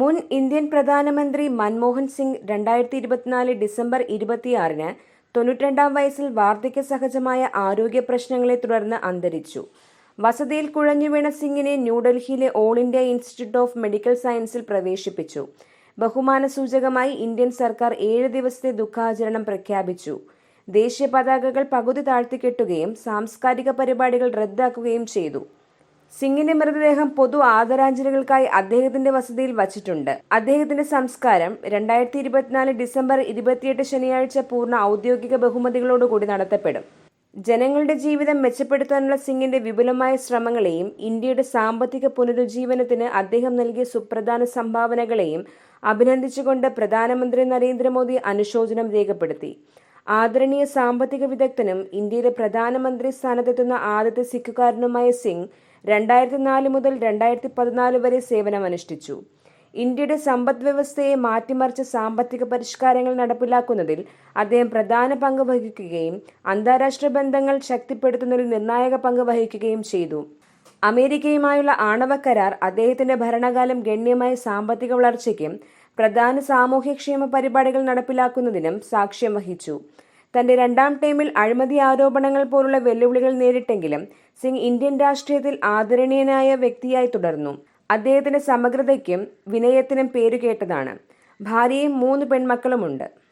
മുൻ ഇന്ത്യൻ പ്രധാനമന്ത്രി മൻമോഹൻ സിംഗ് രണ്ടായിരത്തി ഇരുപത്തിനാല് ഡിസംബർ ഇരുപത്തിയാറിന് തൊണ്ണൂറ്റിരണ്ടാം വയസ്സിൽ വാർദ്ധക്യ സഹജമായ ആരോഗ്യ പ്രശ്നങ്ങളെ തുടർന്ന് അന്തരിച്ചു. വസതിയിൽ കുഴഞ്ഞുവീണ സിംഗിനെ ന്യൂഡൽഹിയിലെ all India institute of medical സയൻസിൽ പ്രവേശിപ്പിച്ചു. ബഹുമാന സൂചകമായി ഇന്ത്യൻ സർക്കാർ ഏഴ് ദിവസത്തെ ദുഃഖാചരണം പ്രഖ്യാപിച്ചു. ദേശീയ പതാകകൾ പകുതി താഴ്ത്തിക്കെട്ടുകയും സാംസ്കാരിക പരിപാടികൾ റദ്ദാക്കുകയും ചെയ്തു. സിംഗിന്റെ മൃതദേഹം പൊതു ആദരാഞ്ജലികൾക്കായി അദ്ദേഹത്തിന്റെ വസതിയിൽ വച്ചിട്ടുണ്ട്. അദ്ദേഹത്തിന്റെ സംസ്കാരം രണ്ടായിരത്തി ഇരുപത്തിനാല് ഡിസംബർ ഇരുപത്തിയെട്ട് ശനിയാഴ്ച പൂർണ ഔദ്യോഗിക ബഹുമതികളോടുകൂടി നടത്തപ്പെടും. ജനങ്ങളുടെ ജീവിതം മെച്ചപ്പെടുത്താനുള്ള സിംഗിന്റെ വിപുലമായ ശ്രമങ്ങളെയും ഇന്ത്യയുടെ സാമ്പത്തിക പുനരുജ്ജീവനത്തിന് അദ്ദേഹം നൽകിയ സുപ്രധാന സംഭാവനകളെയും അഭിനന്ദിച്ചുകൊണ്ട് പ്രധാനമന്ത്രി നരേന്ദ്രമോദി അനുശോചനം രേഖപ്പെടുത്തി. ആദരണീയ സാമ്പത്തിക വിദഗ്ധനും ഇന്ത്യയിലെ പ്രധാനമന്ത്രി സ്ഥാനത്തെത്തുന്ന ആദ്യത്തെ സിഖുകാരനുമായ സിംഗ് രണ്ടായിരത്തി നാല് മുതൽ രണ്ടായിരത്തി പതിനാല് വരെ സേവനമനുഷ്ഠിച്ചു. ഇന്ത്യയുടെ സമ്പദ് വ്യവസ്ഥയെ മാറ്റിമറിച്ച സാമ്പത്തിക പരിഷ്കാരങ്ങൾ നടപ്പിലാക്കുന്നതിൽ അദ്ദേഹം പ്രധാന പങ്ക് വഹിക്കുകയും അന്താരാഷ്ട്ര ബന്ധങ്ങൾ ശക്തിപ്പെടുത്തുന്നതിൽ നിർണായക പങ്ക് വഹിക്കുകയും ചെയ്തു. അമേരിക്കയുമായുള്ള ആണവ കരാർ അദ്ദേഹത്തിന്റെ ഭരണകാലം ഗണ്യമായ സാമ്പത്തിക വളർച്ചയ്ക്കും പ്രധാന സാമൂഹ്യക്ഷേമ പരിപാടികൾ നടപ്പിലാക്കുന്നതിനും സാക്ഷ്യം വഹിച്ചു. തന്റെ രണ്ടാം ടൈമിൽ അഴിമതി ആരോപണങ്ങൾ പോലുള്ള വെല്ലുവിളികൾ നേരിട്ടെങ്കിലും സിംഗ് ഇന്ത്യൻ രാഷ്ട്രീയത്തിൽ ആദരണീയനായ വ്യക്തിയായി തുടർന്നു. അദ്ദേഹത്തിന്റെ സമഗ്രതയ്ക്കും വിനയത്തിനും പേരുകേട്ടതാണ്. ഭാര്യയും മൂന്ന് പെൺമക്കളുമുണ്ട്.